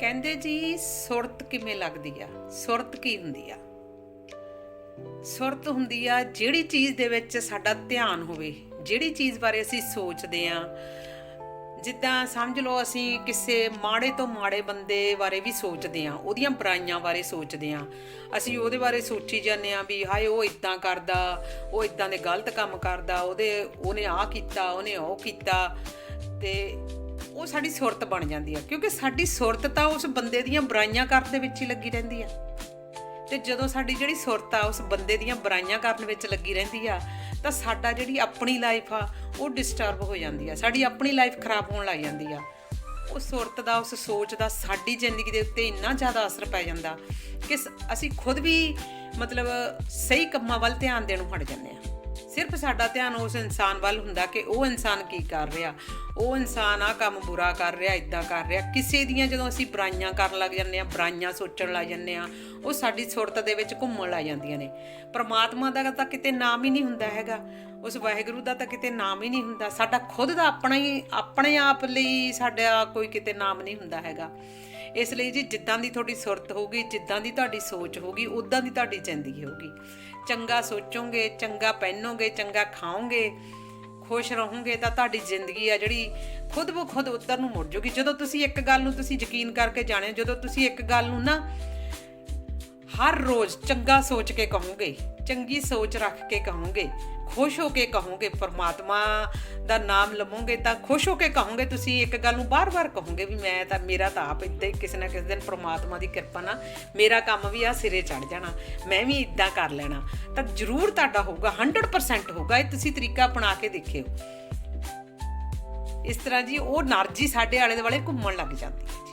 ਕਹਿੰਦੇ ਜੀ, ਸੁਰਤ ਕਿਵੇਂ ਲੱਗਦੀ ਆ? ਸੁਰਤ ਕੀ ਹੁੰਦੀ ਆ? ਸੁਰਤ ਹੁੰਦੀ ਆ ਜਿਹੜੀ ਚੀਜ਼ ਦੇ ਵਿੱਚ ਸਾਡਾ ਧਿਆਨ ਹੋਵੇ। ਜਿਹੜੀ ਚੀਜ਼ ਬਾਰੇ ਅਸੀਂ ਸੋਚਦੇ ਆ। ਜਿੱਦਾਂ ਸਮਝ ਲਓ ਅਸੀਂ ਕਿਸੇ ਮਾੜੇ ਤੋਂ ਮਾੜੇ ਬੰਦੇ ਬਾਰੇ ਵੀ ਸੋਚਦੇ ਆ। ਉਹਦੀਆਂ ਬੁਰਾਈਆਂ ਬਾਰੇ ਸੋਚਦੇ ਆ। ਅਸੀਂ ਉਹਦੇ ਬਾਰੇ ਸੋਚੀ ਜਾਂਦੇ ਆ ਵੀ, ਹਾਏ, ਉਹ ਇਦਾਂ ਕਰਦਾ, ਉਹ ਇਦਾਂ ਦੇ ਗਲਤ ਕੰਮ ਕਰਦਾ, ਉਹਦੇ, ਉਹਨੇ ਆਹ ਕੀਤਾ, ਉਹਨੇ ਉਹ ਕੀਤਾ। ਤੇ ਉਹ ਸਾਡੀ ਸੁਰਤ ਬਣ ਜਾਂਦੀ ਆ, ਕਿਉਂਕਿ ਸਾਡੀ ਸੁਰਤ ਤਾਂ ਉਸ ਬੰਦੇ ਦੀਆਂ ਬੁਰਾਈਆਂ ਕਰਨ ਦੇ ਵਿੱਚ ਹੀ ਲੱਗੀ ਰਹਿੰਦੀ ਆ। ਤੇ ਜਦੋਂ ਸਾਡੀ ਜਿਹੜੀ ਸੁਰਤ ਆ, ਉਸ ਬੰਦੇ ਦੀਆਂ ਬੁਰਾਈਆਂ ਕਰਨ ਵਿੱਚ ਲੱਗੀ ਰਹਿੰਦੀ ਆ, ਤਾਂ ਸਾਡਾ ਜਿਹੜੀ ਆਪਣੀ ਲਾਈਫ ਆ, ਉਹ ਡਿਸਟਰਬ ਹੋ ਜਾਂਦੀ ਆ। ਸਾਡੀ ਆਪਣੀ ਲਾਈਫ ਖਰਾਬ ਹੋਣ ਲੱਗ ਜਾਂਦੀ ਆ। ਉਹ ਸੁਰਤ ਦਾ, ਉਸ ਸੋਚ ਦਾ, ਸਾਡੀ ਜ਼ਿੰਦਗੀ ਦੇ ਉੱਤੇ ਇੰਨਾ ਜ਼ਿਆਦਾ ਅਸਰ ਪੈ ਜਾਂਦਾ ਕਿ ਸ- ਅਸੀਂ ਖੁਦ ਵੀ ਮਤਲਬ ਸਹੀ ਕੰਮਾਂ ਵੱਲ ਧਿਆਨ ਦੇਣੋਂ ਹਟ ਜਾਂਦੇ ਆ। ਸਿਰਫ ਸਾਡਾ ਧਿਆਨ ਉਸ ਇਨਸਾਨ ਵੱਲ ਹੁੰਦਾ ਕਿ ਉਹ ਇਨਸਾਨ ਕੀ ਕਰ ਰਿਹਾ, ਉਹ ਇਨਸਾਨ ਆ ਕੰਮ ਬੁਰਾ ਕਰ ਰਿਹਾ ਇਦਾਂ ਕਰ ਰਿਹਾ। ਕਿਸੇ ਦੀਆਂ ਜਦੋਂ ਅਸੀਂ ਬੁਰਾਈਆਂ ਕਰਨ ਲੱਗ ਜਾਂਦੇ ਆ ਬੁਰਾਈਆਂ ਸੋਚਣ ਲੱਗ ਜਾਂਦੇ ਆ ਉਹ ਸਾਡੀ ਸੁਰਤ ਦੇ ਵਿੱਚ ਘੁੰਮਣ ਲੱਗ ਜਾਂਦੀਆਂ ਨੇ। ਪਰਮਾਤਮਾ ਦਾ ਤਾਂ ਕਿਤੇ ਨਾਮ ਹੀ ਨਹੀਂ ਹੁੰਦਾ ਹੈਗਾ। ਉਸ ਵਾਹਿਗੁਰੂ ਦਾ ਤਾਂ ਕਿਤੇ ਨਾਮ ਹੀ ਨਹੀਂ ਹੁੰਦਾ। ਸਾਡਾ ਖੁਦ ਦਾ ਆਪਣਾ ਹੀ, ਆਪਣੇ ਆਪ ਲਈ ਸਾਡਾ ਕੋਈ ਕਿਤੇ ਨਾਮ ਨਹੀਂ ਹੁੰਦਾ ਹੈਗਾ। ਇਸ ਲਈ ਜੀ ਜਿੱਦਾਂ ਦੀ ਤੁਹਾਡੀ ਸੁਰਤ ਹੋਊਗੀ, ਜਿੱਦਾਂ ਦੀ ਤੁਹਾਡੀ ਸੋਚ ਹੋਊਗੀ ਉਦਾਂ ਦੀ ਤੁਹਾਡੀ ਜ਼ਿੰਦਗੀ ਹੋਊਗੀ। ਚੰਗਾ ਸੋਚੋਗੇ, ਚੰਗਾ ਪਹਿਨੋਗੇ, ਚੰਗਾ ਖਾਓਗੇ, ਖੁਸ਼ ਰਹੋਗੇ, ਤਾਂ ਤੁਹਾਡੀ ਜ਼ਿੰਦਗੀ ਆ ਜਿਹੜੀ ਖੁਦ ਬੋ ਖੁਦ ਉੱਤਰ ਨੂੰ ਮੁੜ ਜੂਗੀ। ਜਦੋਂ ਤੁਸੀਂ ਇੱਕ ਗੱਲ ਨੂੰ ਤੁਸੀਂ ਯਕੀਨ ਕਰਕੇ ਜਾਣਿਓ, ਜਦੋਂ ਤੁਸੀਂ ਇੱਕ ਗੱਲ ਨੂੰ ਨਾ ਹਰ ਰੋਜ਼ ਚੰਗਾ ਸੋਚ ਕੇ ਕਹੋਗੇ, ਚੰਗੀ ਸੋਚ ਰੱਖ ਕੇ ਕਹੋਗੇ, ਖੁਸ਼ ਹੋ ਕੇ ਕਹੋਗੇ, ਪਰਮਾਤਮਾ ਦਾ ਨਾਮ ਲਵੋਗੇ ਤਾਂ ਖੁਸ਼ ਹੋ ਕੇ ਕਹੋਗੇ, ਤੁਸੀਂ ਇੱਕ ਗੱਲ ਨੂੰ ਬਾਰ-ਬਾਰ ਕਹੋਗੇ ਵੀ ਮੈਂ ਤਾਂ, ਮੇਰਾ ਤਾਂ ਆਪ ਇੱਥੇ ਕਿਸੇ ਨਾ ਕਿਸੇ ਦਿਨ ਪਰਮਾਤਮਾ ਦੀ ਕਿਰਪਾ ਨਾਲ ਮੇਰਾ ਕੰਮ ਵੀ ਆ ਸਿਰੇ ਚੜ ਜਾਣਾ, ਮੈਂ ਵੀ ਇਦਾਂ ਕਰ ਲੈਣਾ। ਤਾਂ ਜ਼ਰੂਰ ਤੁਹਾਡਾ ਹੋਊਗਾ 100% ਹੋਊਗਾ, ਇਹ ਤੁਸੀਂ ਤਰੀਕਾ ਅਪਣਾ ਕੇ ਦੇਖਿਓ। ਇਸ ਤਰ੍ਹਾਂ ਜੀ ਉਹ એનર્ਜੀ ਸਾਡੇ ਆਲੇ ਦੁਆਲੇ ਘੁੰਮਣ ਲੱਗ ਜਾਂਦੀ ਹੈ।